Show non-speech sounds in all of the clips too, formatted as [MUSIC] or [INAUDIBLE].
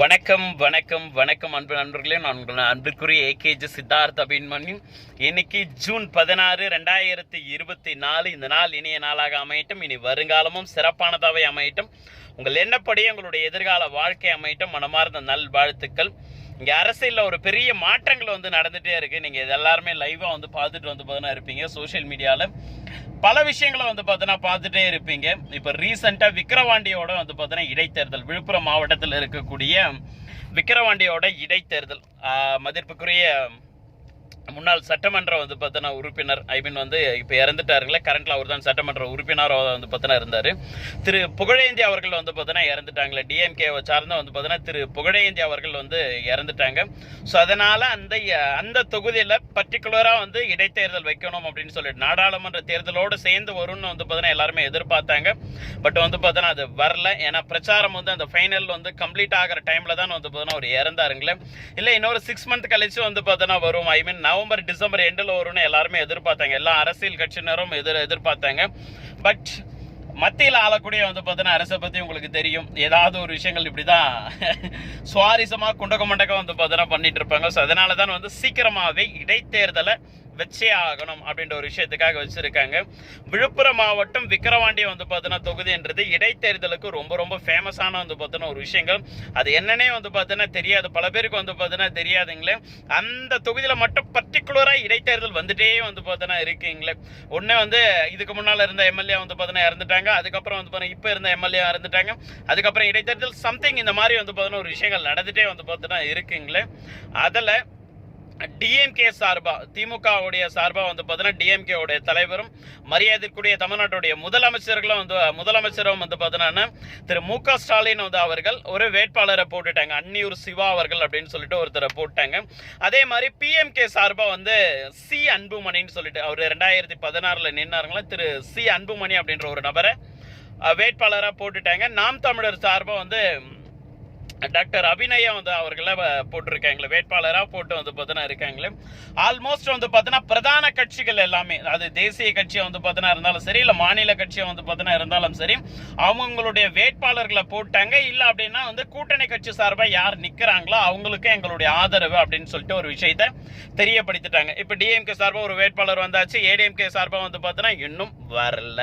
வணக்கம் வணக்கம் வணக்கம் அன்பு நண்பர்களே. நான் உங்கள் அன்பிற்குரிய ஏகேஜி சித்தார்த் அபின்மணி இன்னைக்கு ஜூன் பதினாறு ரெண்டாயிரத்தி இருபத்தி நாலு. இந்த நாள் இனிய நாளாக அமையட்டும். இனி வருங்காலமும் சிறப்பானதாகவே அமையட்டும். உங்கள் என்னப்படியே உங்களுடைய எதிர்கால வாழ்க்கை அமையட்டும். மனமார்ந்த நல் வாழ்த்துக்கள் இங்கே அரசியலில் ஒரு பெரிய மாற்றங்கள் வந்து நடந்துகிட்டே இருக்குது நீங்கள் இது எல்லாருமே லைவாக வந்து பார்த்துட்டு வந்து பார்த்தீங்கன்னா இருப்பீங்க. சோஷியல் மீடியாவில் பல விஷயங்களை வந்து பார்த்தீங்கன்னா பார்த்துட்டே இருப்பீங்க. இப்போ ரீசெண்டாக விக்கிரவாண்டியோட வந்து பார்த்தீங்கன்னா இடைத்தேர்தல் விழுப்புரம் மாவட்டத்தில் இருக்கக்கூடிய விக்கிரவாண்டியோட இடைத்தேர்தல் மதிப்புக்குரிய முன்னாள் சட்டமன்ற வந்து பார்த்தோன்னா உறுப்பினர் ஐ மீன் வந்து இப்போ இறந்துட்டாருங்களே கரண்ட்டில் அவர் தான் சட்டமன்ற உறுப்பினராக வந்து பார்த்தீங்கன்னா இருந்தார். திரு புகழேந்தி அவர்கள் வந்து பார்த்தோன்னா இறந்துட்டாங்களே டிஎம்கேவை சார்ந்த வந்து பார்த்தோன்னா திரு புகழேந்தி அவர்கள் வந்து இறந்துட்டாங்க. ஸோ அதனால் அந்த அந்த தொகுதியில் பர்டிகுலராக வந்து இடைத்தேர்தல் வைக்கணும் அப்படின்னு சொல்லிட்டு நாடாளுமன்ற தேர்தலோடு சேர்ந்து வரும்னு வந்து பார்த்தோன்னா எல்லாருமே எதிர்பார்த்தாங்க. பட் வந்து பார்த்தோன்னா அது வரல. ஏன்னா பிரச்சாரம் வந்து அந்த ஃபைனல் வந்து கம்ப்ளீட் ஆகிற டைமில் தான் வந்து பார்த்தினா அவர் இறந்தாருங்களே. இல்லை இன்னொரு சிக்ஸ் மந்த் கழிச்சு வந்து பார்த்தோன்னா வரும். ஐ மீன் நவம்பர் டிசம்பர் எண்டில் வரும்னு எல்லாருமே எதிர்பார்த்தாங்க. எல்லா அரசியல் கட்சியினரும் எதிர் எதிர்பார்த்தாங்க. பட் மத்தியில் ஆளக்கூடிய வந்து பார்த்தீங்கன்னா அரசை பற்றி உங்களுக்கு தெரியும். ஏதாவது ஒரு விஷயங்கள் இப்படி தான் [LAUGHS] சுவாரஸ்யமாக குண்டக மண்டகம் வந்து பார்த்தீங்கன்னா பண்ணிட்டு இருப்பாங்க. ஸோ அதனால தான் வந்து சீக்கிரமாகவே இடைத்தேர்தலை வச்சே ஆகணும் அப்படின்ற ஒரு விஷயத்துக்காக வச்சுருக்காங்க. விழுப்புரம் மாவட்டம் விக்கிரவாண்டி வந்து பார்த்தீங்கன்னா தொகுதின்றது. இடைத்தேர்தலுக்கு ரொம்ப ரொம்ப ஃபேமஸான வந்து பார்த்தோன்னா ஒரு விஷயங்கள். அது என்னன்னே வந்து பார்த்தீங்கன்னா தெரியாது. பல பேருக்கு வந்து பார்த்தீங்கன்னா தெரியாதுங்களே. அந்த தொகுதியில் மட்டும் பர்டிகுலராக இடைத்தேர்தல் வந்துட்டே வந்து பார்த்தோன்னா இருக்குங்களே. ஒன்று வந்து இதுக்கு முன்னால் இருந்த எம்எல்ஏ வந்து பார்த்தோன்னா இறந்துட்டாங்க. அதுக்கப்புறம் வந்து பார்த்தீங்கன்னா இப்போ இருந்த எம்எல்ஏ இறந்துட்டாங்க. அதுக்கப்புறம் இடைத்தேர்தல் சம்திங் இந்த மாதிரி வந்து பார்த்தோன்னா ஒரு விஷயங்கள் நடந்துகிட்டே வந்து பார்த்தோன்னா இருக்குங்களே. அதில் டிஎம்கே சார்பாக திமுகவுடைய சார்பாக வந்து பார்த்தீங்கன்னா டிஎம்கேவுடைய தலைவரும் மரியாதைக்குரிய தமிழ்நாட்டுடைய முதலமைச்சர்களும் வந்து முதலமைச்சரும் வந்து பார்த்தீங்கன்னா திரு மு க ஸ்டாலின் வந்து அவர்கள் ஒரு வேட்பாளரை போட்டுட்டாங்க. அன்னியூர் சிவா அவர்கள் அப்படின்னு சொல்லிட்டு ஒருத்தரை போட்டாங்க. அதே மாதிரி பிஎம்கே சார்பாக வந்து சி அன்புமணின்னு சொல்லிட்டு அவர் ரெண்டாயிரத்தி பதினாறில் நின்னாருங்களா? திரு சி அன்புமணி அப்படின்ற ஒரு நபரை வேட்பாளராக போட்டுட்டாங்க. நாம் தமிழர் சார்பாக வந்து டாக்டர் அபிநயா வந்து அவர்கள போட்டிருக்காங்களே வேட்பாளராக போட்டு வந்து பார்த்தீங்கன்னா இருக்காங்களே. ஆல்மோஸ்ட் வந்து பார்த்தீங்கன்னா பிரதான கட்சிகள் எல்லாமே அது தேசிய கட்சியாக வந்து பார்த்தீங்கன்னா இருந்தாலும் சரி இல்லை மாநில கட்சியாக வந்து பார்த்தீங்கன்னா இருந்தாலும் சரி அவங்களுடைய வேட்பாளர்களை போட்டாங்க. இல்லை அப்படின்னா வந்து கூட்டணி கட்சி சார்பாக யார் நிற்கிறாங்களோ அவங்களுக்கு எங்களுடைய ஆதரவு அப்படின்னு சொல்லிட்டு ஒரு விஷயத்த தெரியப்படுத்திட்டாங்க. இப்போ டிஎம்கே சார்பாக ஒரு வேட்பாளர் வந்தாச்சு. ஏடிஎம்கே சார்பாக வந்து பார்த்தீங்கன்னா இன்னும் வரல.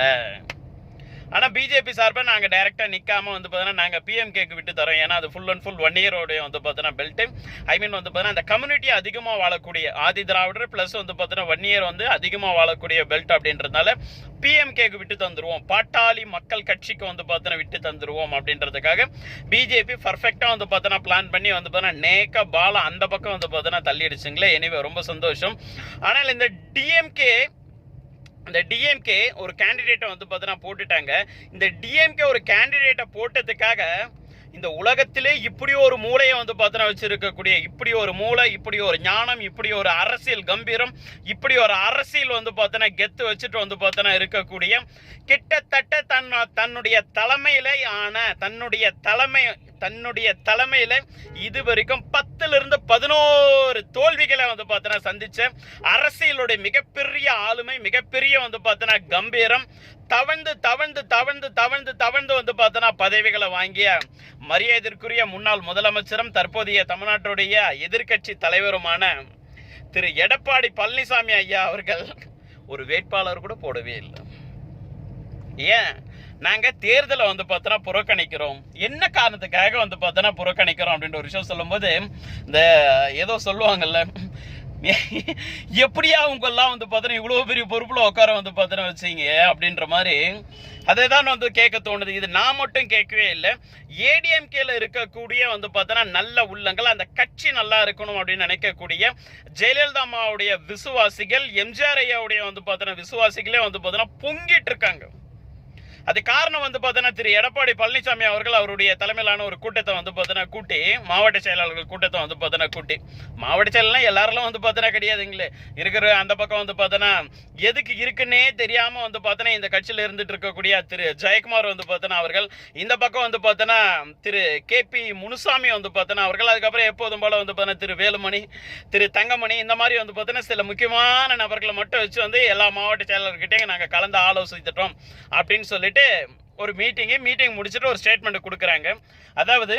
ஆனால் பிஜேபி சார்பாக நாங்கள் டைரெக்டாக நிற்காம வந்து பார்த்தீங்கன்னா நாங்கள் பிஎம்கேக்கு விட்டு தரோம். ஏன்னா அது ஃபுல் அண்ட் ஃபுல் ஒன் இயரோடைய வந்து பார்த்தீங்கன்னா பெல்ட்டு ஐ மீன் வந்து பார்த்தீங்கன்னா அந்த கம்யூனிட்டி அதிகமாக வாழக்கூடிய ஆதி திராவிடர் ப்ளஸ் வந்து பார்த்தீங்கன்னா ஒன் இயர் வந்து அதிகமாக வாழக்கூடிய பெல்ட் அப்படின்றதுனால பிஎம்கேக்கு விட்டு தந்துருவோம். பாட்டாளி மக்கள் கட்சிக்கு வந்து பார்த்தீங்கன்னா விட்டு தந்துருவோம் அப்படின்றதுக்காக பிஜேபி பர்ஃபெக்டாக வந்து பார்த்தீங்கன்னா பிளான் பண்ணி வந்து பார்த்தீங்கன்னா நேக்க பாலம் அந்த பக்கம் வந்து பார்த்தீங்கன்னா தள்ளிடுச்சுங்களே. எனிவே ரொம்ப சந்தோஷம். ஆனால் இந்த டிஎம்கே இந்த டிஎம்கே ஒரு கேண்டிடேட்டை வந்து பார்த்தீங்கன்னா போட்டுட்டாங்க. இந்த டிஎம்கே ஒரு கேண்டிடேட்டை போட்டதுக்காக இந்த உலகத்திலே இப்படி ஒரு மூளையை வந்து பார்த்தீங்கன்னா வச்சிருக்கக்கூடிய இப்படி ஒரு மூளை இப்படி ஒரு ஞானம் இப்படி ஒரு அரசியல் கம்பீரம் இப்படி ஒரு அரசியல் வந்து பார்த்தீங்கன்னா கெத்து வச்சுட்டு வந்து பார்த்தீங்கன்னா இருக்கக்கூடிய கிட்டத்தட்ட தன் தன்னுடைய தலைமையில ஆன தன்னுடைய தலைமை தன்னுடைய தலைமையில இது வரைக்கும் பத்துல இருந்து பதினோரு தோல்விகளை வந்து பார்த்தீங்கன்னா சந்திச்ச அரசியலுடைய மிகப்பெரிய ஆளுமை மிகப்பெரிய வந்து பார்த்தீங்கன்னா கம்பீரம் தவழ்ந்து தவழ்ந்து தவழ்ந்து தவழ்ந்து தவழ்ந்து வந்து பார்த்தோன்னா பதவிகளை வாங்கிய மரியாதைக்குரிய முன்னாள் முதலமைச்சரும் தற்போதைய தமிழ்நாட்டுடைய எதிர்க்கட்சி தலைவருமான திரு எடப்பாடி பழனிசாமி ஐயா அவர்கள் ஒரு வேட்பாளர் கூட போடவே இல்லை. ஏன்? நாங்கள் தேர்தலை வந்து பார்த்தோன்னா புறக்கணிக்கிறோம். என்ன காரணத்துக்காக வந்து பார்த்தோன்னா புறக்கணிக்கிறோம் அப்படின்ற ஒரு விஷயம் சொல்லும்போது இந்த ஏதோ சொல்லுவாங்கல்ல [LAUGHS] எப்படியா உங்கெல்லாம் வந்து பார்த்தோன்னா இவ்வளோ பெரிய பொறுப்பில் உட்கார வந்து பார்த்தோன்னா வச்சீங்க அப்படின்ற மாதிரி அதை தான் வந்து கேட்க தோணுது. இது நான் மட்டும் கேட்கவே இல்லை. ஏடிஎம்கேல இருக்கக்கூடிய வந்து பார்த்தோன்னா நல்ல உள்ளங்கள் அந்த கட்சி நல்லா இருக்கணும் அப்படின்னு நினைக்கக்கூடிய ஜெயலலிதா அம்மாவுடைய விசுவாசிகள் எம்ஜிஆர் ஐயாவுடைய வந்து பார்த்தோன்னா விசுவாசிகளே வந்து பார்த்தோன்னா பொங்கிட்டு இருக்காங்க. அது காரணம் வந்து பார்த்தீங்கன்னா திரு எடப்பாடி பழனிசாமி அவர்கள் அவருடைய தலைமையிலான ஒரு கூட்டத்தை வந்து பார்த்தீங்கன்னா கூட்டி மாவட்ட செயலாளர்கள் கூட்டத்தை வந்து பார்த்தீங்கன்னா கூட்டி மாவட்ட செயலாம் எல்லாரெல்லாம் வந்து பார்த்தீங்கன்னா கிடையாதுங்களே இருக்கிற அந்த பக்கம் வந்து பார்த்தீங்கன்னா எதுக்கு இருக்குன்னே தெரியாமல் வந்து பார்த்தீங்கன்னா இந்த கட்சியில் இருந்துட்டு இருக்கக்கூடிய திரு ஜெயக்குமார் வந்து பார்த்தீங்கன்னா அவர்கள் இந்த பக்கம் வந்து பார்த்தீங்கன்னா திரு கே பி முனுசாமி வந்து பார்த்தீங்கன்னா அவர்கள் அதுக்கப்புறம் எப்போதும் போல வந்து பார்த்தீங்கன்னா திரு வேலுமணி திரு தங்கமணி இந்த மாதிரி வந்து பார்த்தீங்கன்னா சில முக்கியமான நபர்களை மட்டும் வச்சு வந்து எல்லா மாவட்ட செயலாளர்கிட்டையும் நாங்கள் கலந்து ஆலோசித்துட்டோம் அப்படின்னு சொல்லிட்டு ஒரு மீட்டிங்கு மீட்டிங் முடிச்சுட்டு ஒரு ஸ்டேட்மெண்ட் கொடுக்குறாங்க. அதாவது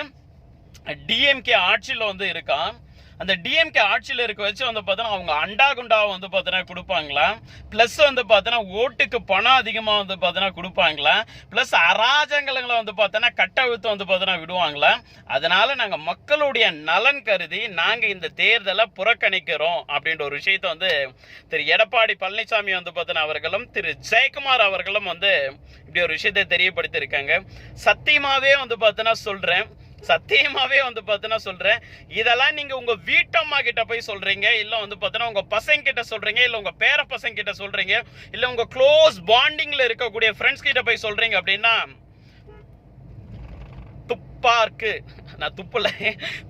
டிஎம்கே ஆட்சியில் வந்து இருக்கான். அந்த டிஎம்கே ஆட்சியில் இருக்க வச்சு வந்து பார்த்தோன்னா அவங்க அண்டா குண்டாவை வந்து பார்த்தோன்னா கொடுப்பாங்களா? ப்ளஸ் வந்து பார்த்தோன்னா ஓட்டுக்கு பணம் அதிகமாக வந்து பார்த்தோன்னா கொடுப்பாங்களா? ப்ளஸ் அராஜகங்களை வந்து பார்த்தோன்னா கட்ட வந்து பார்த்தோன்னா விடுவாங்களா? அதனால் நாங்கள் மக்களுடைய நலன் கருதி நாங்கள் இந்த தேர்தலை புறக்கணிக்கிறோம் அப்படின்ற ஒரு விஷயத்தை வந்து திரு எடப்பாடி பழனிசாமி வந்து பார்த்தோன்னா அவர்களும் திரு ஜெயக்குமார் அவர்களும் வந்து இப்படி ஒரு விஷயத்தை தெரியப்படுத்தியிருக்காங்க. சத்தியமாகவே வந்து பார்த்தோன்னா சொல்கிறேன் சத்தியமாவே வந்து பார்த்தீங்கன்னா சொல்றேன். இதெல்லாம் நீங்க உங்க வீட்டம்மா கிட்ட போய் சொல்றீங்க இல்ல வந்து பார்த்தீங்கன்னா உங்க பசங்க கிட்ட சொல்றீங்க இல்ல உங்க பேர பசங்க கிட்ட சொல்றீங்க இல்ல உங்க க்ளோஸ் பாண்டிங்ல இருக்கக்கூடிய ஃப்ரெண்ட்ஸ் கிட்ட போய் சொல்றீங்க அப்படின்னா துப்பா இருக்கு. நான் துப்புல.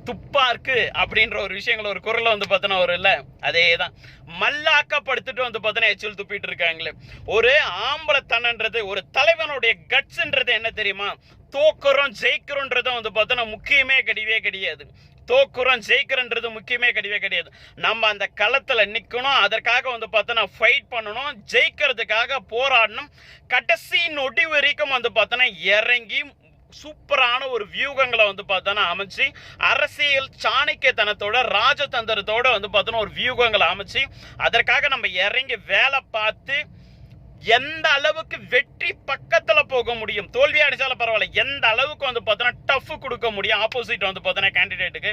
துப்பா இருக்கு அப்படின்ற ஒரு விஷயங்கள் ஒரு குரல்ல வந்து பார்த்தோன்னா ஒரு இல்ல. அதே தான் மல்லாக்கப்படுத்திட்டு வந்து பார்த்தோன்னா எச்சில் துப்பிட்டு இருக்காங்களே. ஒரு ஆம்பளத்தனன்றது ஒரு தலைவனுடைய கட்ஸ்ன்றது என்ன தெரியுமா? தோக்குறோம் ஜெயிக்கிறோன்றது வந்து பார்த்தோன்னா முக்கியமே கிடையவே கிடையாது. தோக்குறோம் ஜெயிக்கிறன்றது முக்கியமே கிடையவே கிடையாது. நம்ம அந்த களத்தில் நிற்கணும் அதற்காக வந்து பார்த்தோன்னா ஃபைட் பண்ணணும் ஜெயிக்கிறதுக்காக போராடணும். கடைசி நொடி வரைக்கும் வந்து பார்த்தோன்னா இறங்கி சூப்பரான ஒரு வியூகங்களை வந்து பார்த்தோன்னா அமைச்சு அரசியல் சாணக்கியத்தனத்தோட ராஜதந்திரத்தோட வந்து பார்த்தோன்னா ஒரு வியூகங்களை அமைச்சு அதற்காக நம்ம இறங்கி வேலை பார்த்து எந்த அளவுக்கு வெற்றி பக்கத்துல போக முடியும்? தோல்வி அடிச்சாலும் பரவாயில்ல. எந்த அளவுக்கு வந்து பார்த்தோன்னா டஃப் கொடுக்க முடியும்? ஆப்போசிட் வந்து பார்த்தோன்னா கேண்டிடேட்டுக்கு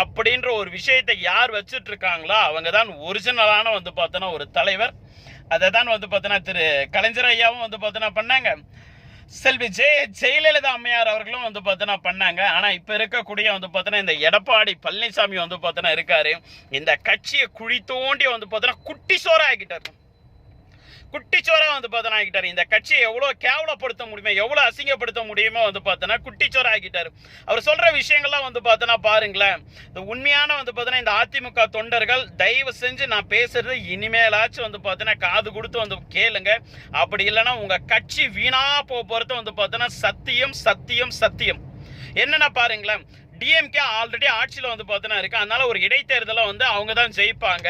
அப்படின்ற ஒரு விஷயத்தை யார் வச்சுட்டு இருக்காங்களோ அவங்க தான் ஒரிஜினலான வந்து பார்த்தோன்னா ஒரு தலைவர். அதை தான் வந்து பார்த்தோன்னா திரு கலைஞர் ஐயாவும் வந்து பார்த்தோன்னா பண்ணாங்க. செல்வி ஜெய ஜெயலலிதா அம்மையார் அவர்களும் வந்து பார்த்தோன்னா பண்ணாங்க. ஆனால் இப்போ இருக்கக்கூடிய வந்து பார்த்தோன்னா இந்த எடப்பாடி பழனிசாமி வந்து பார்த்தோன்னா இருக்காரு. இந்த கட்சியை குழி தோண்டி வந்து பார்த்தோன்னா குட்டி சோறாகிட்டார் ஆக்கிட்டாரு குட்டிச்சோரா வந்து பார்த்தோன்னா ஆகிட்டார். இந்த கட்சியை எவ்வளோ கேவலப்படுத்த முடியுமோ எவ்வளோ அசிங்கப்படுத்த முடியுமோ வந்து பார்த்தோன்னா குட்டிச்சோரா ஆகிட்டார். அவர் சொல்ற விஷயங்கள்லாம் வந்து பார்த்தோன்னா பாருங்களேன். இந்த உண்மையான வந்து பார்த்தோன்னா இந்த அதிமுக தொண்டர்கள் தயவு செஞ்சு நான் பேசுறது இனிமேலாச்சும் வந்து பார்த்தோன்னா காது கொடுத்து வந்து கேளுங்க. அப்படி இல்லைன்னா உங்க கட்சி வீணா போக போறது வந்து பார்த்தோன்னா சத்தியம் சத்தியம் சத்தியம். என்னென்ன பாருங்களேன். டிஎம்கே ஆல்ரெடி ஆட்சியில் வந்து பார்த்தோன்னா இருக்கு. அதனால ஒரு இடைத்தேர்தலை வந்து அவங்க தான் ஜெயிப்பாங்க.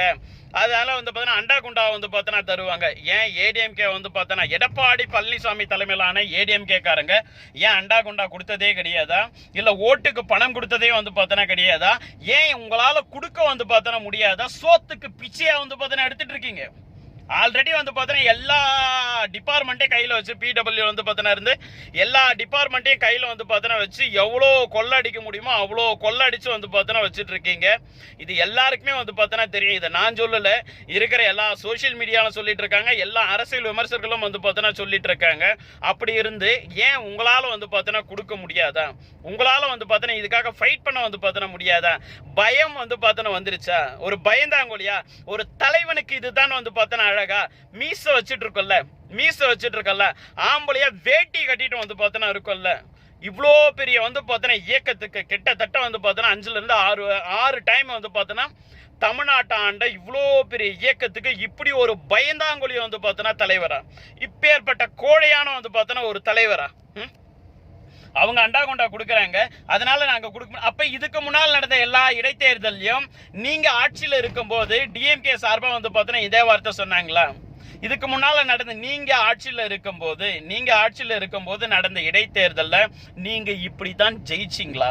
அதனால வந்து பார்த்தீங்கன்னா அண்டா குண்டா வந்து பார்த்தோன்னா தருவாங்க. ஏன் ஏடிஎம்கே வந்து பார்த்தோன்னா எடப்பாடி பழனிசாமி தலைமையிலான ஏடிஎம்கேக்காரங்க ஏன் அண்டா குண்டா கொடுத்ததே கிடையாதா? இல்லை ஓட்டுக்கு பணம் கொடுத்ததே வந்து பார்த்தோன்னா கிடையாதா? ஏன் உங்களால் கொடுக்க வந்து பார்த்தோன்னா முடியாதா? சோத்துக்கு பிச்சையாக வந்து பார்த்தோன்னா எடுத்துகிட்டு இருக்கீங்க. ஆல்ரெடி வந்து பார்த்தீங்கன்னா எல்லா டிபார்ட்மெண்ட்டையும் கையில் வச்சு பிடபிள்யூ வந்து பார்த்தீங்கன்னா இருந்து எல்லா டிபார்ட்மெண்ட்டையும் கையில் வந்து பார்த்தீங்கன்னா வச்சு எவ்வளோ கொள்ளை அடிக்க முடியுமோ அவ்வளோ கொள்ளை அடித்து வந்து பார்த்தீங்கன்னா வச்சுட்டு இருக்கீங்க இது எல்லாருக்குமே வந்து பார்த்தீங்கன்னா தெரியும் இதை நான் சொல்லலை இருக்கிற எல்லா சோஷியல் மீடியாவில் சொல்லிட்டு இருக்காங்க எல்லா அரசியல் விமர்சகர்களும் வந்து பார்த்தீங்கன்னா சொல்லிட்டு இருக்காங்க அப்படி இருந்து ஏன் உங்களால் வந்து பார்த்தீங்கன்னா கொடுக்க முடியாதா உங்களால் வந்து பார்த்தீங்கன்னா இதுக்காக ஃபைட் பண்ண வந்து பார்த்தீங்கன்னா முடியாதா பயம் வந்து பார்த்தீங்கன்னா வந்துருச்சா ஒரு பயந்தாங்கொழியா ஒரு தலைவனுக்கு இதுதான் வந்து பார்த்தீங்கன்னா அழகா மீச வச்சுட்டு இருக்கோம்ல மீச வச்சுட்டு இருக்கோம்ல ஆம்பளையா வேட்டி கட்டிட்டு வந்து பார்த்தோன்னா இருக்கும்ல. இவ்வளோ பெரிய வந்து பார்த்தோன்னா இயக்கத்துக்கு கிட்டத்தட்ட வந்து பார்த்தோன்னா அஞ்சுலேருந்து ஆறு ஆறு டைம் வந்து பார்த்தோன்னா தமிழ்நாட்டை ஆண்ட இவ்வளோ பெரிய இயக்கத்துக்கு இப்படி ஒரு பயந்தாங்குழி வந்து பார்த்தோன்னா தலைவரா. இப்பேற்பட்ட கோழையான வந்து பார்த்தோன்னா ஒரு தலைவரா. ம்? அவங்க அண்டா கொண்டா கொடுக்குறாங்க. அதனால நாங்கள் கொடுக்க அப்போ இதுக்கு முன்னால் நடந்த எல்லா இடைத்தேர்தலையும் நீங்கள் ஆட்சியில் இருக்கும்போது டிஎம்கே சார்பாக வந்து பார்த்தோன்னா இதே வார்த்தை சொன்னாங்களா? இதுக்கு முன்னால நடந்த நீங்க ஆட்சியில் இருக்கும்போது நீங்க ஆட்சியில் இருக்கும்போது நடந்த இடைத்தேர்தல்ல நீங்க இப்படித்தான் ஜெயிச்சிங்களா?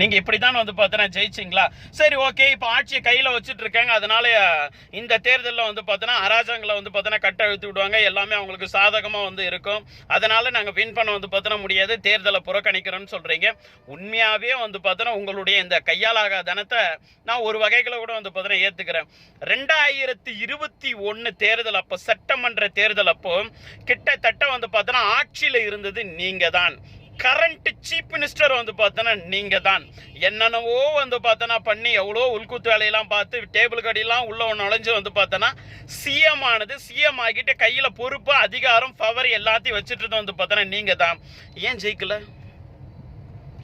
நீங்க இப்படித்தான் வந்து பார்த்தோன்னா ஜெயிச்சிங்களா? சரி ஓகே இப்போ ஆட்சியை கையில வச்சுட்டு இருக்காங்க அதனால இந்த தேர்தலில் வந்து பார்த்தோன்னா அராஜகங்களை வந்து பார்த்தோன்னா கட்ட அழுத்தி விடுவாங்க. எல்லாமே அவங்களுக்கு சாதகமா வந்து இருக்கும். அதனால நாங்க வின் பண்ண வந்து பார்த்தோன்னா முடியாது. தேர்தலை புறக்கணிக்கிறோம்னு சொல்றீங்க. உண்மையாவே வந்து பார்த்தோன்னா உங்களுடைய இந்த கையாலாக தனத்தை நான் ஒரு வகைகளை கூட வந்து பார்த்தோன்னா ஏத்துக்கிறேன். ரெண்டாயிரத்தி இருபத்தி ஒன்று தேர்தல் அப்போ சட்டமன்ற தேர்தல் அப்போ கிட்டத்தட்ட வந்து பார்த்தோன்னா ஆட்சியில் இருந்தது நீங்க தான் கரண்ட் சீஃப் மினிஸ்டர் வந்து பார்த்தோன்னா நீங்கள் தான் என்னென்னவோ வந்து பார்த்தோன்னா பண்ணி எவ்வளோ உள்குத்து வேலையெல்லாம் பார்த்து டேபிள் கடியெல்லாம் உள்ளே நுழைஞ்சு வந்து பார்த்தோன்னா சிஎம் ஆனது சிஎம் ஆகிட்டு கையில் பொறுப்பு அதிகாரம் பவர் எல்லாத்தையும் வச்சுட்டு வந்து பார்த்தோன்னா நீங்கள் தான் ஏன் ஜெயிக்கல?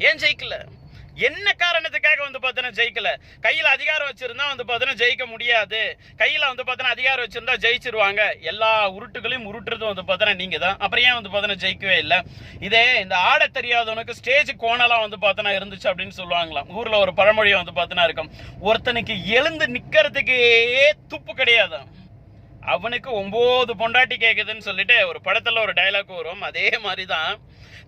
ஏன் ஜெயிக்கல? என்ன காரணத்துக்காக வந்து பார்த்தோன்னா ஜெயிக்கல? கையில் அதிகாரம் வச்சிருந்தா வந்து பார்த்தீங்கன்னா ஜெயிக்க முடியாது. கையில் வந்து பார்த்தோன்னா அதிகாரம் வச்சிருந்தா ஜெயிச்சிருவாங்க. எல்லா உருட்டுகளையும் உருட்டுறது வந்து பார்த்தோன்னா நீங்க தான் அப்புறம் ஏன் வந்து பார்த்தோன்னா ஜெயிக்கவே இல்லை? இதே இந்த ஆட தெரியாதவனுக்கு ஸ்டேஜ் கோணலாம் வந்து பார்த்தோன்னா இருந்துச்சு அப்படின்னு சொல்லுவாங்களாம். ஊர்ல ஒரு பழமொழி வந்து பார்த்தோன்னா இருக்கும். ஒருத்தனுக்கு எழுந்து நிக்கிறதுக்கே துப்பு கிடையாது அவனுக்கு ஒன்பது பொண்டாட்டி கேட்குதுன்னு சொல்லிட்டு ஒரு படத்துல ஒரு டைலாக் வரும். அதே மாதிரி தான்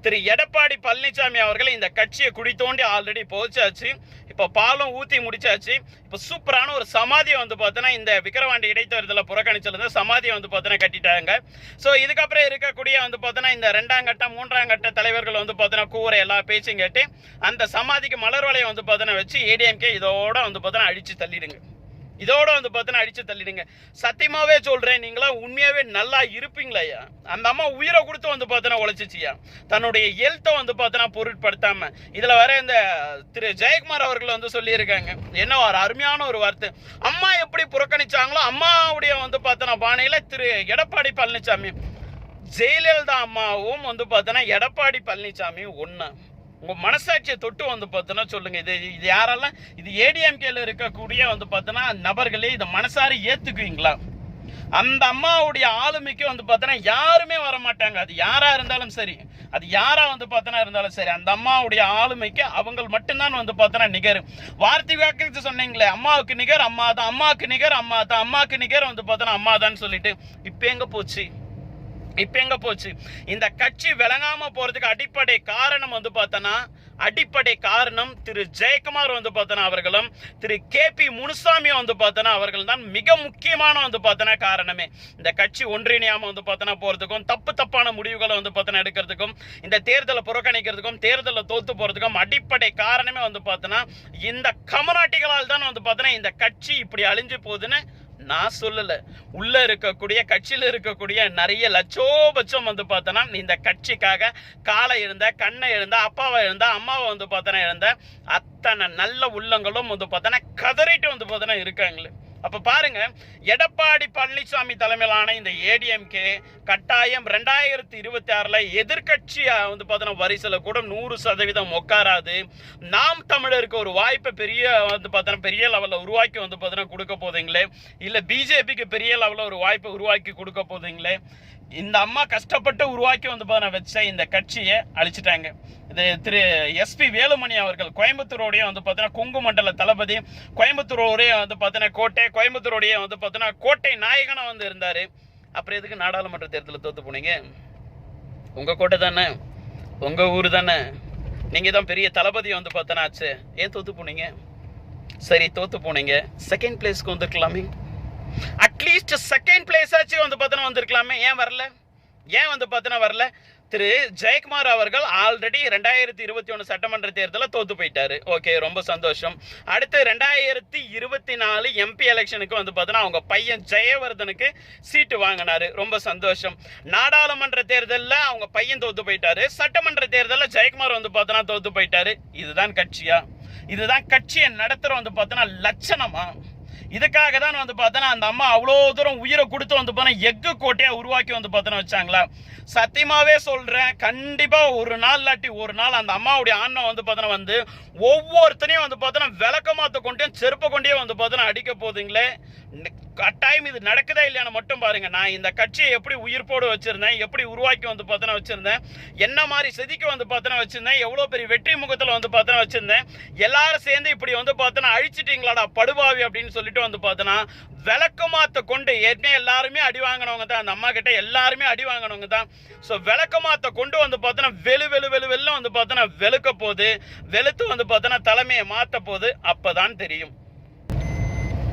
திரு எடப்பாடி பழனிசாமி அவர்கள் இந்த கட்சியை குடி தோண்டி ஆல்ரெடி போச்சாச்சு. இப்போ பாலம் ஊற்றி முடிச்சாச்சு. இப்போ சூப்பரான ஒரு சமாதியை வந்து பார்த்தோன்னா இந்த விக்கிரவாண்டி இடைத்தேர்தலில் புறக்கணிச்சிருந்த சமாதியை வந்து பார்த்தோன்னா கட்டிட்டாங்க. ஸோ இதுக்கப்புறம் இருக்கக்கூடிய வந்து பார்த்தோன்னா இந்த ரெண்டாம் கட்டம் மூன்றாம் கட்ட தலைவர்கள் வந்து பார்த்தோன்னா கூற எல்லா பேச்சும் கேட்டு அந்த சமாதிக்கு மலர் வலையை வந்து பார்த்தோன்னா வச்சு ஏடிஎம்கே இதோட வந்து பார்த்தோன்னா அழிச்சு தள்ளிடுங்க. இதோட வந்து பார்த்தோன்னா அடிச்சு தள்ளிடுங்க. சத்தியமாவே சொல்றேன் நீங்களாம் உண்மையாவே நல்லா இருப்பீங்களா ஐயா? அந்த அம்மா உயிரை கொடுத்து வந்து பார்த்தோன்னா உழைச்சிச்சியா தன்னுடைய ஹெல்த்தை வந்து பார்த்தோன்னா பொருட்படுத்தாம இதுல வர இந்த திரு ஜெயக்குமார் அவர்கள் வந்து சொல்லியிருக்காங்க. என்ன ஒரு அருமையான ஒரு வார்த்தை. அம்மா எப்படி புறக்கணிச்சாங்களோ அம்மாவுடைய வந்து பார்த்தோன்னா பானையில திரு எடப்பாடி பழனிசாமி. ஜெயலலிதா அம்மாவும் வந்து பார்த்தோன்னா எடப்பாடி பழனிசாமி ஒன்று உங்கள் மனசாட்சியை தொட்டு வந்து பார்த்தோன்னா சொல்லுங்கள் இது இது யாரெல்லாம்? இது ஏடிஎம்கேல இருக்கக்கூடிய வந்து பார்த்தோன்னா நபர்களே இதை மனசார ஏற்றுக்குவீங்களா அந்த அம்மாவுடைய ஆளுமைக்கு வந்து பார்த்தோன்னா யாருமே வர மாட்டாங்க அது யாராக இருந்தாலும் சரி. அது யாராக வந்து பார்த்தோன்னா இருந்தாலும் சரி. அந்த அம்மாவுடைய ஆளுமைக்கு அவங்க மட்டும்தான் வந்து பார்த்தோன்னா நிகர் வார்த்தை வாக்கு சொன்னீங்களே அம்மாவுக்கு நிகர் அம்மா தான் அம்மாவுக்கு நிகர் அம்மா தான் அம்மாவுக்கு நிகர் வந்து பார்த்தோன்னா அம்மா தான் சொல்லிட்டு இப்போ எங்கே போச்சு? இப்ப எங்க போச்சு? இந்த கட்சி விளங்காம போறதுக்கு அடிப்படை காரணம் வந்து பார்த்தோன்னா அடிப்படை காரணம் திரு ஜெயக்குமார் வந்து பார்த்தோன்னா அவர்களும் திரு கே பி முனுசாமி வந்து பார்த்தோன்னா அவர்கள் தான் மிக முக்கியமான வந்து பார்த்தோன்னா காரணமே. இந்த கட்சி ஒன்றிணையாம வந்து பார்த்தோன்னா போறதுக்கும் தப்பு தப்பான முடிவுகளை வந்து பார்த்தோன்னா எடுக்கிறதுக்கும் இந்த தேர்தலை புறக்கணிக்கிறதுக்கும் தேர்தலில் தோத்து போறதுக்கும் அடிப்படை காரணமே வந்து பார்த்தோன்னா இந்த கமநாட்டிகளால் தான் வந்து பார்த்தோன்னா இந்த கட்சி இப்படி அழிஞ்சு போகுதுன்னு நான் சொல்லல. உள்ள இருக்கக்கூடிய கட்சியில் இருக்கக்கூடிய நிறைய லட்சோபட்சம் வந்து பார்த்தோன்னா இந்த கட்சிக்காக காலை இருந்த கண்ணை இருந்த அப்பாவை இருந்த அம்மாவை வந்து பார்த்தோன்னா இருந்த அத்தனை நல்ல உள்ளங்களும் வந்து பார்த்தோன்னா கதறிட்டு வந்து பார்த்தோன்னா இருக்காங்களே. அப்ப பாருங்க எடப்பாடி பழனிசாமி தலைமையிலான இந்த ஏடிஎம்கே கட்டாயம் ரெண்டாயிரத்தி இருபத்தி ஆறுல எதிர்கட்சியா வந்து பார்த்தோன்னா வரிசையில் கூட நூறு சதவீதம் உட்காராது நாம் தமிழருக்கு ஒரு வாய்ப்பை பெரிய வந்து பார்த்தோன்னா பெரிய லெவலில் உருவாக்கி வந்து பார்த்தோன்னா கொடுக்க போதுங்களே? இல்லை பிஜேபிக்கு பெரிய லெவலில் ஒரு வாய்ப்பை உருவாக்கி கொடுக்க போதுங்களே? இந்த அம்மா கஷ்டப்பட்டு உருவாக்கி வந்து பார்த்தா வச்ச இந்த கட்சியை அழிச்சிட்டாங்க. இது திரு எஸ்பி வேலுமணி அவர்கள் கோயம்புத்தூரோடைய வந்து பார்த்தீங்கன்னா கொங்கு மண்டல தளபதி. கோயம்புத்தூரோடைய வந்து பார்த்தீங்கன்னா கோட்டை கோயம்புத்தூரோடைய வந்து பார்த்தீங்கன்னா கோட்டை நாயகனாக வந்து இருந்தார். அப்புறம் எதுக்கு நாடாளுமன்ற தேர்தலில் தோற்று போனீங்க? உங்கள் கோட்டை தானே? உங்கள் ஊர் தானே? நீங்கள் தான் பெரிய தளபதி வந்து பார்த்தோன்னா ஆச்சு. ஏன் தோற்று போனீங்க? சரி தோற்று போனீங்க. செகண்ட் பிளேஸ்க்கு வந்துருக்கலாமே. அட்லீஸ்ட் செகண்ட் பிளேஸாச்சும் வந்து பார்த்தோன்னா வந்திருக்கலாமே. ஏன் வரல? ஏன் வந்து பார்த்தோன்னா வரல? திரு ஜெயக்குமார் அவர்கள் ஆல்ரெடி ரெண்டாயிரத்தி இருபத்தி ஒன்று சட்டமன்ற தேர்தலில் தோத்து போயிட்டாரு. ஓகே ரொம்ப சந்தோஷம். அடுத்து ரெண்டாயிரத்தி இருபத்தி நாலு எம்பி எலெக்ஷனுக்கு வந்து பார்த்தோன்னா அவங்க பையன் ஜெயவர்தனுக்கு சீட்டு வாங்கினாரு. ரொம்ப சந்தோஷம். நாடாளுமன்ற தேர்தலில் அவங்க பையன் தோத்து போயிட்டாரு. சட்டமன்ற தேர்தலில் ஜெயக்குமார் வந்து பார்த்தோன்னா தோத்து போயிட்டாரு. இதுதான் கட்சியா? இதுதான் கட்சியை நடத்துகிற வந்து பார்த்தோன்னா லட்சணமா? இதுக்காக தான் வந்து பார்த்தோன்னா அந்த அம்மா அவ்வளோ தூரம் உயிரை கொடுத்து வந்து பார்த்தா எக்கு கோட்டையாக உருவாக்கி வந்து பார்த்தோன்னா வச்சாங்களா? சத்தியமாகவே சொல்கிறேன் கண்டிப்பாக ஒரு நாள் இல்லாட்டி ஒரு நாள் அந்த அம்மாவுடைய ஆன்மா வந்து பார்த்தோன்னா வந்து ஒவ்வொருத்தனையும் வந்து பார்த்தோன்னா விளக்கமாத்த கொண்டே செருப்பு கொண்டே வந்து பார்த்தோன்னா அடிக்க போதுங்களே. கட்டாயம் இது நடக்குதா இல்லையான்னு மட்டும் பாருங்க. நான் இந்த கட்சியை எப்படி உயிர்ப்போடு வச்சிருந்தேன் எப்படி உருவாக்கி வந்து பார்த்தோன்னா வச்சிருந்தேன் என்ன மாதிரி செதுக்கி வந்து பார்த்தோன்னா வச்சிருந்தேன் எவ்வளோ பெரிய வெற்றி முகத்தில் வந்து பார்த்தோன்னா வச்சிருந்தேன் எல்லாரும் சேர்ந்து இப்படி வந்து பார்த்தோன்னா அழிச்சிட்டீங்களாடா படுபாவி அப்படின்னு சொல்லிட்டு வந்து பார்த்தோன்னா விளக்கமாத்த கொண்டு ஏற்கனவே எல்லாருமே அடி வாங்கினவங்க தான் அந்த அம்மா கிட்ட எல்லாருமே அடி வாங்கினவங்க தான். ஸோ விளக்கமாத்த கொண்டு வந்து பார்த்தோன்னா வெளு வெளு வெளு வெளில வந்து பார்த்தோன்னா வெளுக்க போகுது வெளுத்து வந்து பார்த்தோன்னா தலைமையை மாற்ற போகுது அப்போதான் தெரியும்.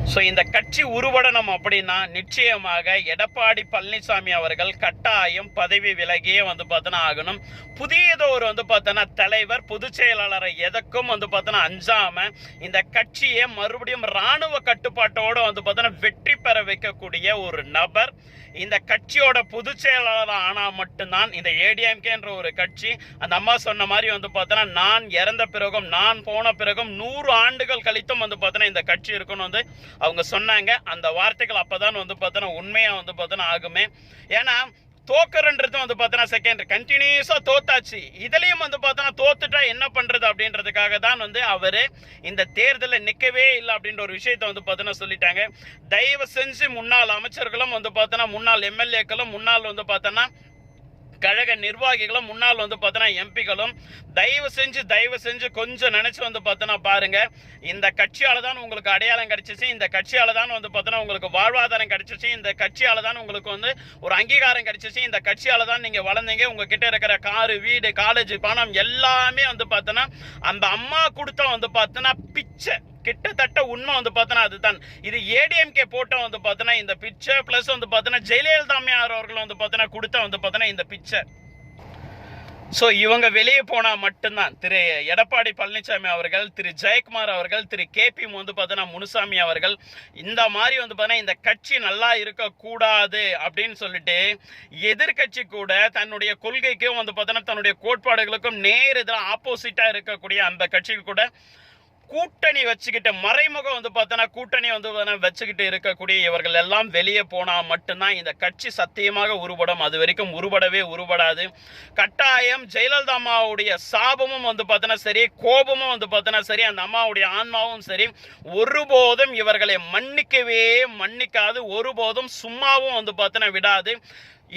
ஸோ இந்த கட்சி உருவடணும் அப்படின்னா நிச்சயமாக எடப்பாடி பழனிசாமி அவர்கள் கட்டாயம் பதவி விலகியே வந்து பார்த்தோன்னா ஆகணும். புதியதோர் வந்து பார்த்தோன்னா தலைவர் பொதுச் செயலாளரை எதற்கும் வந்து பார்த்தோன்னா அஞ்சாமல் இந்த கட்சியை மறுபடியும் ராணுவ கட்டுப்பாட்டோடு வந்து பார்த்தோன்னா வெற்றி பெற வைக்கக்கூடிய ஒரு நபர் இந்த கட்சியோட பொதுச் செயலாளர் ஆனால் மட்டும்தான் இந்த ஏடிஎம்கேன்ற ஒரு கட்சி. அந்த அம்மா சொன்ன மாதிரி வந்து பார்த்தோன்னா நான் இறந்த பிறகும் நான் போன பிறகும் நூறு ஆண்டுகள் கழித்தும் வந்து பார்த்தோன்னா இந்த கட்சி இருக்குன்னு வந்து அவங்க சொன்னாங்க. அந்த வார்த்தைகள் அப்போதான் வந்து பார்த்தோன்னா உண்மையாக வந்து பார்த்தோன்னா ஆகுமே. ஏன்னா தோக்கறன்றது வந்து பார்த்தோன்னா செகண்ட் கண்டினியூஸாக தோத்தாச்சு. இதுலேயும் வந்து பார்த்தோன்னா தோத்துட்டா என்ன பண்ணுறது அப்படின்றதுக்காக தான் வந்து அவர் இந்த தேர்தலில் நிற்கவே இல்லை அப்படின்ற ஒரு விஷயத்தை வந்து பார்த்தோன்னா சொல்லிட்டாங்க. தயவு செஞ்சு முன்னாள் அமைச்சர்களும் வந்து பார்த்தோன்னா முன்னாள் எம்எல்ஏக்களும் முன்னாள் வந்து பார்த்தோன்னா கழக நிர்வாகிகளும் முன்னால் வந்து பார்த்தோன்னா எம்பிகளும் தயவு செஞ்சு தயவு செஞ்சு கொஞ்சம் நினைச்சு வந்து பார்த்தோன்னா பாருங்க. இந்த கட்சியால தான் உங்களுக்கு அடையாளம் கிடைச்சிச்சு. இந்த கட்சியால தான் வந்து பார்த்தோன்னா உங்களுக்கு வாழ்வாதாரம் கிடைச்சிச்சு. இந்த கட்சியால தான் உங்களுக்கு வந்து ஒரு அங்கீகாரம் கிடைச்சிச்சு. இந்த கட்சியால தான் நீங்க வளர்ந்தீங்க. உங்ககிட்ட இருக்கிற காரு வீடு காலேஜ் பணம் எல்லாமே வந்து பார்த்தோன்னா அந்த அம்மா கொடுத்த வந்து பார்த்தோன்னா பிச்சை. கிட்டத்தட்ட உண்மை வந்து பார்த்தோன்னா அதுதான். இது ஏடிஎம்கே போட்ட வந்து பார்த்தோன்னா இந்த பிக்சர் ப்ளஸ் வந்து பார்த்தோன்னா ஜெயலலிதா அம்மையார் அவர்கள் வந்து பார்த்தோன்னா கொடுத்த வந்து பார்த்தோன்னா இந்த பிக்சர் ஸோ இவங்க வெளியே போனால் மட்டும்தான். திரு எடப்பாடி பழனிசாமி அவர்கள் திரு ஜெயக்குமார் அவர்கள் திரு கேபி வந்து பார்த்தோன்னா முனுசாமி அவர்கள் இந்த மாதிரி வந்து பார்த்தீங்கன்னா இந்த கட்சி நல்லா இருக்கக்கூடாது அப்படின்னு சொல்லிட்டு எதிர்கட்சி கூட தன்னுடைய கொள்கைக்கும் வந்து பார்த்தோன்னா தன்னுடைய கோட்பாடுகளுக்கும் நேர் எதிராக ஆப்போசிட்டாக இருக்கக்கூடிய அந்த கட்சிக்கு கூட கூட்டணி வச்சுக்கிட்டு மறைமுகம் வந்து பார்த்தோன்னா கூட்டணி வந்து பார்த்தோன்னா வச்சுக்கிட்டு இருக்கக்கூடிய இவர்கள் எல்லாம் வெளியே போனால் மட்டும்தான் இந்த கட்சி சத்தியமாக உருவடும் அது வரைக்கும் உருபடவே உருபடாது. கட்டாயம் ஜெயலலிதா அம்மாவுடைய சாபமும் வந்து பார்த்தோன்னா சரி கோபமும் வந்து பார்த்தோன்னா சரி அந்த அம்மாவுடைய ஆன்மாவும் சரி ஒருபோதும் இவர்களை மன்னிக்கவே மன்னிக்காது ஒருபோதும் சும்மாவும் வந்து பார்த்தோன்னா விடாது.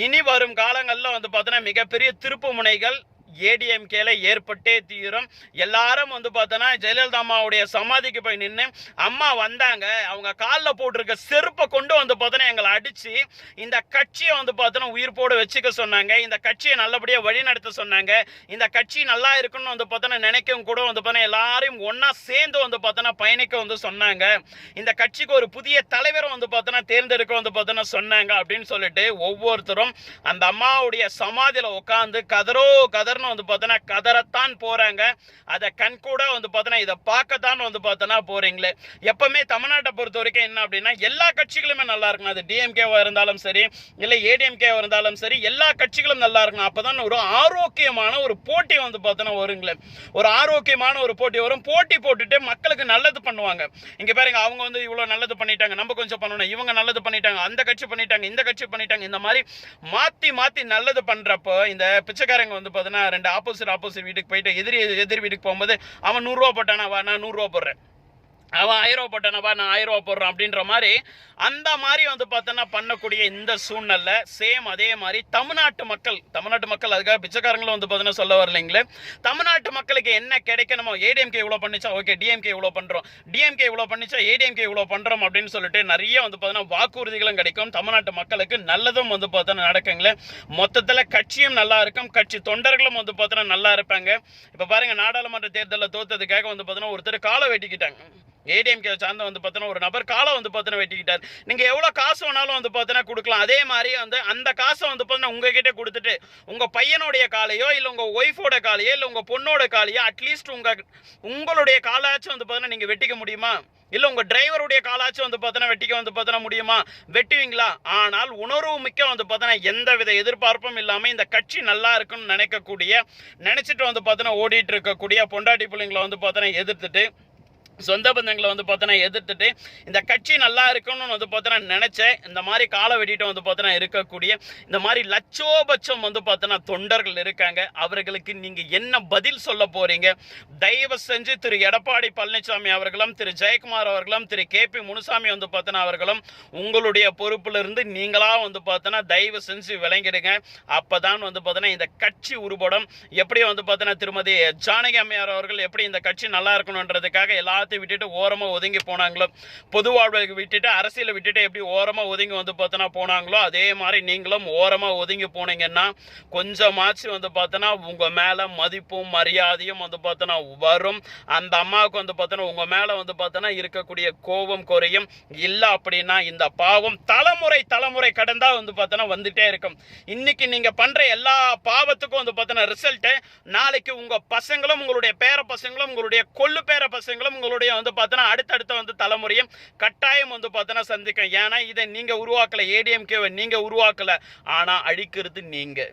இனி வரும் காலங்களில் வந்து பார்த்தோன்னா மிகப்பெரிய திருப்பு முனைகள் ஏடிஎம்கேல ஏற்பட்டே தீரும். எல்லாரும் வந்து பார்த்தோன்னா ஜெயலலிதா அம்மாவுடைய சமாதிக்கு போய் நின்று அம்மா வந்தாங்க. அவங்க காலில் போட்டிருக்க செருப்பை கொண்டு வந்து பார்த்தோன்னா எங்களை அடித்து இந்த கட்சியை வந்து பார்த்தோன்னா உயிர்ப்போடு வச்சுக்க சொன்னாங்க. இந்த கட்சியை நல்லபடியாக வழிநடத்த சொன்னாங்க. இந்த கட்சி நல்லா இருக்குன்னு வந்து பார்த்தோன்னா நினைக்கவும் கூட வந்து பார்த்தோன்னா எல்லாரையும் ஒன்றா சேர்ந்து வந்து பார்த்தோன்னா பயணிக்க வந்து சொன்னாங்க. இந்த கட்சிக்கு ஒரு புதிய தலைவரை வந்து பார்த்தோன்னா தேர்ந்தெடுக்க வந்து பார்த்தோன்னா சொன்னாங்க. அப்படின்னு சொல்லிட்டு ஒவ்வொருத்தரும் அந்த அம்மாவுடைய சமாதியில் உட்காந்து கதரோ கதர்னு வந்து பார்த்தோன்னா கதறத்தான் போகிறாங்க அதை கண்கூட வந்து பார்த்தோன்னா இதை பார்க்கத்தான் வந்து பார்த்தோன்னா போகிறீங்களே எப்பவுமே தமிழ்நாட்டை பொறுத்த வரைக்கும் என்ன அப்படின்னா எல்லா கட்சிகளுமே நல்லா இருக்கணும். அது டிஎம்கேவாக இருந்தாலும் சரி இல்லை ஏடிஎம்கேவாக இருந்தாலும் சரி எல்லா கட்சிகளும் நல்லா இருக்கணும். அப்பதான் ஒரு ஆரோக்கியமான ஒரு போட்டி வந்து பார்த்தோன்னா வருங்களே. ஒரு ஆரோக்கியமான ஒரு போட்டி வரும். போட்டி போட்டுட்டு மக்களுக்கு நல்லது பண்ணுவாங்க. இங்கே பாருங்க அவங்க வந்து இவ்வளோ நல்லது பண்ணிட்டாங்க. நம்ம கொஞ்சம் பண்ணணும். இவங்க நல்லது பண்ணிட்டாங்க. அந்த கட்சி பண்ணிட்டாங்க. இந்த கட்சி பண்ணிட்டாங்க. இந்த மாதிரி மாற்றி மாற்றி நல்லது பண்ணுறப்போ இந்த பிச்சைக்காரங்க வந்து பார்த்தீங்கன்னா ரெண்டு ஆப்போசிட் ஆப்போசிட் வீட்டுக்கு போயிட்டு எதிரி எதிர் வீட்டுக்கு போகும்போது அவன் நூறுரூவா போட்டானா? வா நான் நூறுரூவா போடுறேன். அவன் ஆயிரம் ரூபா போட்டானப்பா நான் ஆயிரம் ரூபா போடுறான் அப்படின்ற மாதிரி அந்த மாதிரி வந்து பார்த்தோன்னா பண்ணக்கூடிய இந்த சூழ்நிலை சேம் அதே மாதிரி தமிழ்நாட்டு மக்கள் தமிழ்நாட்டு மக்கள் அதுக்காக பிச்சைக்காரங்களும் வந்து பார்த்தோன்னா சொல்ல வரலைங்களே தமிழ்நாட்டு மக்களுக்கு என்ன கிடைக்கணுமோ ஏடிஎம்கே இவ்வளோ பண்ணிச்சா ஓகே டிஎம்கே இவ்வளோ பண்ணுறோம் டிஎம்கே இவ்வளோ பண்ணிச்சா ஏடிஎம்கே இவ்வளோ பண்ணுறோம் அப்படின்னு சொல்லிட்டு நிறைய வந்து பார்த்தோன்னா வாக்குறுதிகளும் கிடைக்கும். தமிழ்நாட்டு மக்களுக்கு நல்லதும் வந்து பார்த்தோன்னா நடக்குங்களே. மொத்தத்தில் கட்சியும் நல்லா இருக்கும் கட்சி தொண்டர்களும் வந்து பார்த்தோன்னா நல்லா இருப்பாங்க. இப்போ பாருங்கள் நாடாளுமன்ற தேர்தலில் தோத்ததுக்காக வந்து பார்த்தோன்னா ஒருத்தர் காலை வெட்டிக்கிட்டாங்க. ஏடிஎம்கே சார்ந்த வந்து பார்த்தோன்னா ஒரு நபர் காலை வந்து பார்த்தோன்னா வெட்டிக்கிட்டார். நீங்கள் எவ்வளோ காசு வேணாலும் வந்து பார்த்தோன்னா கொடுக்கலாம். அதே மாதிரி வந்து அந்த காசை வந்து பார்த்தோன்னா உங்ககிட்ட கொடுத்துட்டு உங்கள் பையனுடைய காலையோ இல்லை உங்கள் ஒய்ஃபோட காலையோ இல்லை உங்கள் பொண்ணோட காலையோ அட்லீஸ்ட் உங்கள் உங்களுடைய காலாச்சும் வந்து பார்த்தோன்னா நீங்கள் வெட்டிக்க முடியுமா? இல்லை உங்கள் டிரைவருடைய காலாச்சும் வந்து பார்த்தோன்னா வெட்டிக்க வந்து பார்த்தோன்னா முடியுமா? வெட்டுவீங்களா? ஆனால் உணர்வு மிக்க வந்து பார்த்தோன்னா எந்த வித எதிர்பார்ப்பும் இல்லாமல் இந்த கட்சி நல்லா இருக்குன்னு நினைக்கக்கூடிய நினச்சிட்டு வந்து பார்த்தோன்னா ஓடிட்டு இருக்கக்கூடிய பொண்டாட்டி பிள்ளைங்களை வந்து பார்த்தோன்னா எதிர்த்துட்டு சொந்த பந்தங்களை வந்து பார்த்தோன்னா எதிர்த்துட்டு இந்த கட்சி நல்லா இருக்கணும்னு வந்து பார்த்தோன்னா நினச்சேன். இந்த மாதிரி காலை வெட்டிட்டு வந்து பார்த்தோன்னா இருக்கக்கூடிய இந்த மாதிரி லட்சோபட்சம் வந்து பார்த்தோன்னா தொண்டர்கள் இருக்காங்க. அவர்களுக்கு நீங்கள் என்ன பதில் சொல்ல போறீங்க? தயவு செஞ்சு திரு எடப்பாடி பழனிசாமி அவர்களும் திரு ஜெயக்குமார் அவர்களும் திரு கே பி முனுசாமி வந்து பார்த்தோன்னா அவர்களும் உங்களுடைய பொறுப்பிலிருந்து இருந்து வந்து பார்த்தோன்னா தயவு செஞ்சு விளங்கிடுங்க. அப்போதான் வந்து பார்த்தோன்னா இந்த கட்சி உருவடம் எப்படி வந்து பார்த்தோன்னா திருமதி ஜானகி அம்மையார் அவர்கள் எப்படி இந்த கட்சி நல்லா இருக்கணுன்றதுக்காக எல்லாத்தையும் விட்டுட்டு ஓரமாக ஒதுங்கி போனாங்களோ? பொது வாழ்வை விட்டுட்டு அரசியலை விட்டுட்டு எப்படி ஓரமாக ஒதுங்கி வந்து பார்த்தோன்னா போனாங்களோ? அதே மாதிரி நீங்களும் ஓரமாக ஒதுங்கி போனீங்கன்னா கொஞ்சமாச்சு வந்து பார்த்தோன்னா உங்கள் மேலே மதிப்பும் மரியாதையும் வந்து பார்த்தோன்னா வரும். அந்த அம்மாவுக்கு வந்து பார்த்தோன்னா உங்கள் மேலே வந்து பார்த்தோன்னா இருக்கக்கூடிய கோபம் குறையும். இல்லை அப்படின்னா இந்த பாவம் தலைமுறை தலைமுறை கடந்தா வந்து பார்த்தோன்னா வந்துட்டே இருக்கும். இன்னைக்கு நீங்க பண்ற எல்லா பாவத்துக்கும் வந்து பார்த்தோன்னா ரிசல்ட் நாளைக்கு உங்க பசங்களும் உங்களுடைய பேர பசங்களும் உங்களுடைய கொள்ளு பேர பசங்களும் உங்களுடைய வந்து பார்த்தோன்னா அடுத்தடுத்த வந்து தலைமுறையும் கட்டாயம் வந்து பார்த்தோன்னா சந்திக்கும். ஏன்னா இதை நீங்க உருவாக்கலை ஏடிஎம்கேவை நீங்க உருவாக்கல. ஆனா அழிக்கிறது நீங்க.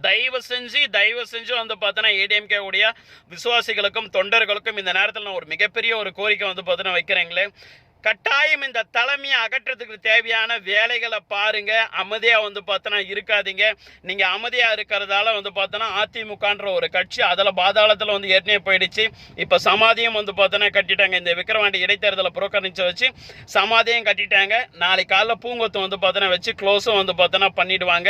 தயவு செஞ்சு தயவு செஞ்சு வந்து பார்த்தோன்னா ஏடிஎம்கே உடைய விசுவாசிகளுக்கும் தொண்டர்களுக்கும் இந்த நேரத்தில் நான் ஒரு மிகப்பெரிய ஒரு கோரிக்கை வந்து பார்த்தோன்னா வைக்கிறேங்களே. கட்டாயம் இந்த தலைமையை அகற்றத்துக்கு தேவையான வேலைகளை பாருங்க. அமைதியாக வந்து பார்த்தோன்னா இருக்காதீங்க. நீங்க அமைதியாக இருக்கிறதால வந்து பார்த்தோன்னா அதிமுகன்ற ஒரு கட்சி அதில் பாதாளத்தில் வந்து ஏற்கனவே போயிடுச்சு. இப்போ சமாதியும் வந்து பார்த்தோன்னா கட்டிட்டாங்க. இந்த விக்ரவாண்டி இடைத்தேர்தலை புறக்கணிச்சு வச்சு சமாதியும் கட்டிட்டாங்க. நாளைக்கு காலைல பூங்கொத்து வந்து பார்த்தோன்னா வச்சு க்ளோஸும் வந்து பார்த்தோன்னா பண்ணிடுவாங்க.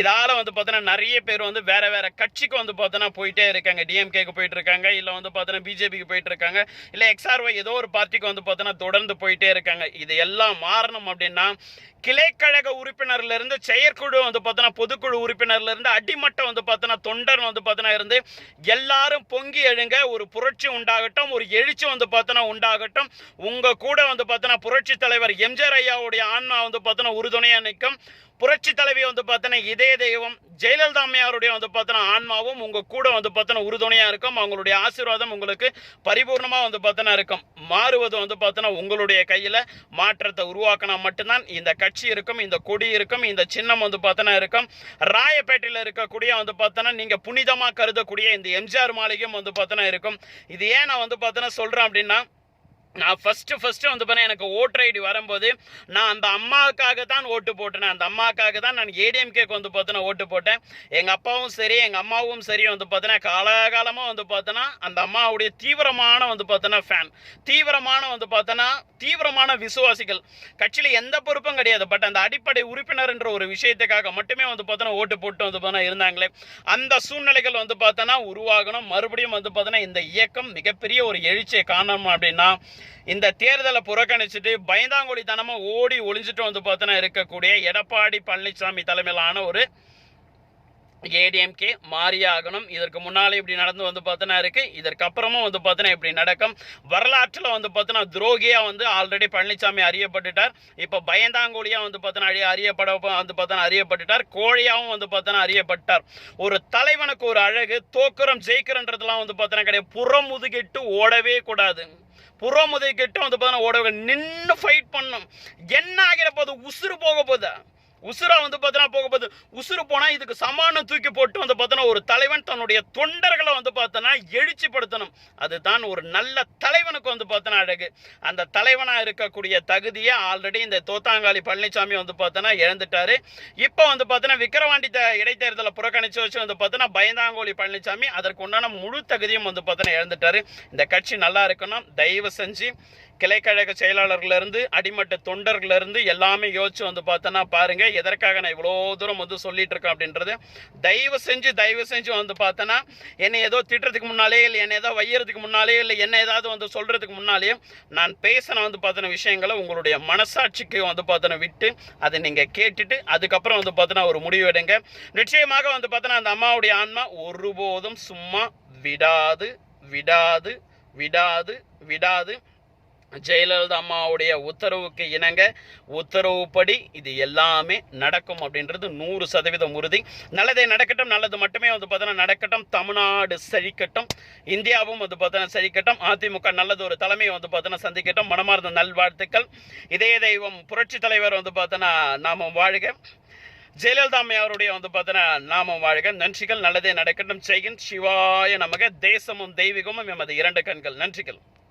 இதால் வந்து பார்த்தோன்னா நிறைய பேர் வந்து வேற வேற கட்சிக்கு வந்து பார்த்தோன்னா போயிட்டே இருக்காங்க. டிஎம்கேக்கு போயிட்டு இருக்காங்க. இல்லை வந்து பார்த்தோன்னா பிஜேபிக்கு போயிட்டு இருக்காங்க. இல்லை எக்ஸ்ஆர்ஒய் ஏதோ ஒரு பார்ட்டிக்கு வந்து பார்த்தோன்னா தொடர்ந்து போயிட்டே இருக்காங்க. இது எல்லாம் மாறணும் அப்படின்னா கிளைக்கழக உறுப்பினர்ல இருந்து செயற்குழு வந்து பார்த்தோன்னா பொதுக்குழு உறுப்பினர்ல இருந்து அடிமட்டம் வந்து பார்த்தோன்னா தொண்டர் வந்து பார்த்தோன்னா இருந்து எல்லாரும் பொங்கி எழுங்க. ஒரு புரட்சி உண்டாகட்டும் ஒரு எழுச்சி வந்து பார்த்தோன்னா உண்டாகட்டும். உங்க கூட வந்து பார்த்தோன்னா புரட்சி தலைவர் எம்ஜிஆர் ஐயாவுடைய ஆன்மா வந்து பார்த்தோன்னா உறுதுணையா நிற்கும். புரட்சி தலைவி வந்து பார்த்தோன்னா இதய தெய்வம் ஜெயலலிதா அம்மையாருடைய வந்து பார்த்தோன்னா ஆன்மாவும் உங்கள் கூட வந்து பார்த்தோன்னா உறுதுணையாக இருக்கும். அவங்களுடைய ஆசீர்வாதம் உங்களுக்கு பரிபூர்ணமாக வந்து பார்த்தோன்னா இருக்கும். மாறுவது வந்து பார்த்தோன்னா உங்களுடைய கையில் மாற்றத்தை உருவாக்கினா மட்டும்தான் இந்த கட்சி இருக்கும் இந்த கொடி இருக்கும் இந்த சின்னம் வந்து பார்த்தோன்னா இருக்கும். ராயப்பேட்டையில் இருக்கக்கூடிய வந்து பார்த்தோன்னா நீங்கள் புனிதமாக கருதக்கூடிய இந்த எம்ஜிஆர் மாளிகையும் வந்து பார்த்தோன்னா இருக்கும். இது ஏன் நான் வந்து பார்த்தோன்னா சொல்கிறேன் அப்படின்னா நான் ஃபஸ்ட்டு ஃபஸ்ட்டு வந்து பார்த்தா எனக்கு ஓட்டர் ஐடி வரும்போது நான் அந்த அம்மாவுக்காக தான் ஓட்டு போட்டேன் அந்த அம்மாவுக்காக தான் நான் ஏடிஎம்கேக்கு வந்து பார்த்தோன்னா ஓட்டு போட்டேன். எங்கள் அப்பாவும் சரி எங்கள் அம்மாவும் சரி வந்து பார்த்தோன்னா காலகாலமாக வந்து பார்த்தோன்னா அந்த அம்மாவுடைய தீவிரமான வந்து பார்த்தோன்னா ஃபேன் தீவிரமான வந்து பார்த்தோன்னா தீவிரமான விசுவாசிகள். கட்சியில் எந்த பொறுப்பும் கிடையாது பட் அந்த அடிப்படை உறுப்பினர்ன்ற ஒரு விஷயத்துக்காக மட்டுமே வந்து பார்த்தோன்னா ஓட்டு போட்டு வந்து பார்த்தோன்னா இருந்தாங்களே. அந்த சூழ்நிலைகள் வந்து பார்த்தோன்னா உருவாகணும். மறுபடியும் வந்து பார்த்தோன்னா இந்த இயக்கம் மிகப்பெரிய ஒரு எழுச்சியை காணணும் அப்படின்னா இந்த தேர்தலை புறக்கணிச்சுட்டு பயந்தாங்கொழித்தனமாக ஓடி ஒளிஞ்சிட்டு வந்து பார்த்தோன்னா இருக்கக்கூடிய எடப்பாடி பழனிசாமி தலைமையிலான ஒரு ஏடிஎம்கே மாறியாகணும் இதற்கு முன்னாலே இப்படி நடந்து வந்து பார்த்தோன்னா இருக்கு. இதற்கப்புறமும் வந்து பார்த்தோன்னா இப்படி நடக்கும். வரலாற்றில் வந்து பார்த்தோன்னா துரோகியாக வந்து ஆல்ரெடி பழனிசாமி அறியப்பட்டுட்டார். இப்போ பயந்தாங்கோலியா வந்து பார்த்தோன்னா அறிய அறியப்பட வந்து பார்த்தோன்னா அறியப்பட்டுட்டார். கோழியாகவும் வந்து பார்த்தோன்னா அறியப்பட்டார். ஒரு தலைவனுக்கு ஒரு அழகு தோக்குறம் ஜெயிக்கிறன்றதுலாம் வந்து பார்த்தோன்னா கிடையாது. புறமுதுகிட்டு ஓடவே கூடாது. புறமுதை கெட்டும் வந்து பார்த்தோன்னா ஓடவே நின்று ஃபைட் பண்ணும் என்ன ஆகிற போது உசுறு போக போதா உசுரா வந்து பார்த்தோன்னா போக பார்த்து உசுறு போனால் இதுக்கு சமானம் தூக்கி போட்டு வந்து பார்த்தோன்னா ஒரு தலைவன் தன்னுடைய தொண்டர்களை வந்து பார்த்தோன்னா எழுச்சிப்படுத்தணும். அதுதான் ஒரு நல்ல தலைவனுக்கு வந்து பார்த்தோன்னா அழகு. அந்த தலைவனாக இருக்கக்கூடிய தகுதியை ஆல்ரெடி இந்த தோத்தாங்காளி பழனிசாமி வந்து பார்த்தோன்னா இழந்துட்டாரு. இப்போ வந்து பார்த்தோன்னா விக்கிரவாண்டி த- இடைத்தேர்தலை புறக்கணிச்சு வச்சு வந்து பார்த்தோன்னா பயந்தாங்கோலி பழனிசாமி அதற்கு உண்டான முழு தகுதியும் வந்து பார்த்தோன்னா இழந்துட்டாரு. இந்த கட்சி நல்லா இருக்கணும். தயவு செஞ்சு கிளைக்கழக செயலாளர்லேருந்து அடிமட்ட தொண்டர்கள்ல இருந்து எல்லாமே யோசிச்சு வந்து பார்த்தோன்னா பாருங்க எதற்காக நான் இவ்வளோ தூரம் வந்து சொல்லிட்டு இருக்கேன் அப்படின்றது. தயவு செஞ்சு தயவு செஞ்சு வந்து பார்த்தோன்னா என்னை ஏதோ திட்டுறதுக்கு முன்னாலே இல்லை என்னை ஏதோ வையறதுக்கு முன்னாலே இல்லை என்ன ஏதாவது வந்து சொல்கிறதுக்கு முன்னாலே நான் பேசின வந்து பார்த்தோன்னா விஷயங்களை உங்களுடைய மனசாட்சிக்கு வந்து பார்த்தோன்னா விட்டு அதை நீங்கள் கேட்டுட்டு அதுக்கப்புறம் வந்து பார்த்தோன்னா ஒரு முடிவு எடுங்க. நிச்சயமாக வந்து பார்த்தோன்னா அந்த அம்மாவுடைய ஆன்மா ஒருபோதும் சும்மா விடாது விடாது விடாது விடாது. ஜெயலலிதா அம்மாவுடைய உத்தரவுக்கு இணங்க உத்தரவுப்படி இது எல்லாமே நடக்கும் அப்படின்றது நூறு சதவீதம் உறுதி. நல்லதே நடக்கட்டும் நல்லது மட்டுமே வந்து பார்த்தோன்னா நடக்கட்டும். தமிழ்நாடு செழிக்கட்டும் இந்தியாவும் வந்து பார்த்தோன்னா செழிக்கட்டும். அதிமுக நல்லது ஒரு தலைமையை வந்து பார்த்தோன்னா சந்திக்கட்டும். மனமார்ந்த நல்வாழ்த்துக்கள். இதய தெய்வம் புரட்சி தலைவர் வந்து பார்த்தோன்னா நாம வாழ்க. ஜெயலலிதா அம்மையாருடைய வந்து பார்த்தோன்னா நாமம் வாழ்க. நன்றிகள். நல்லதே நடக்கட்டும். செய்கின் சிவாய நமக. தேசமும் தெய்வீகமும் எமது இரண்டு கண்கள். நன்றிகள்.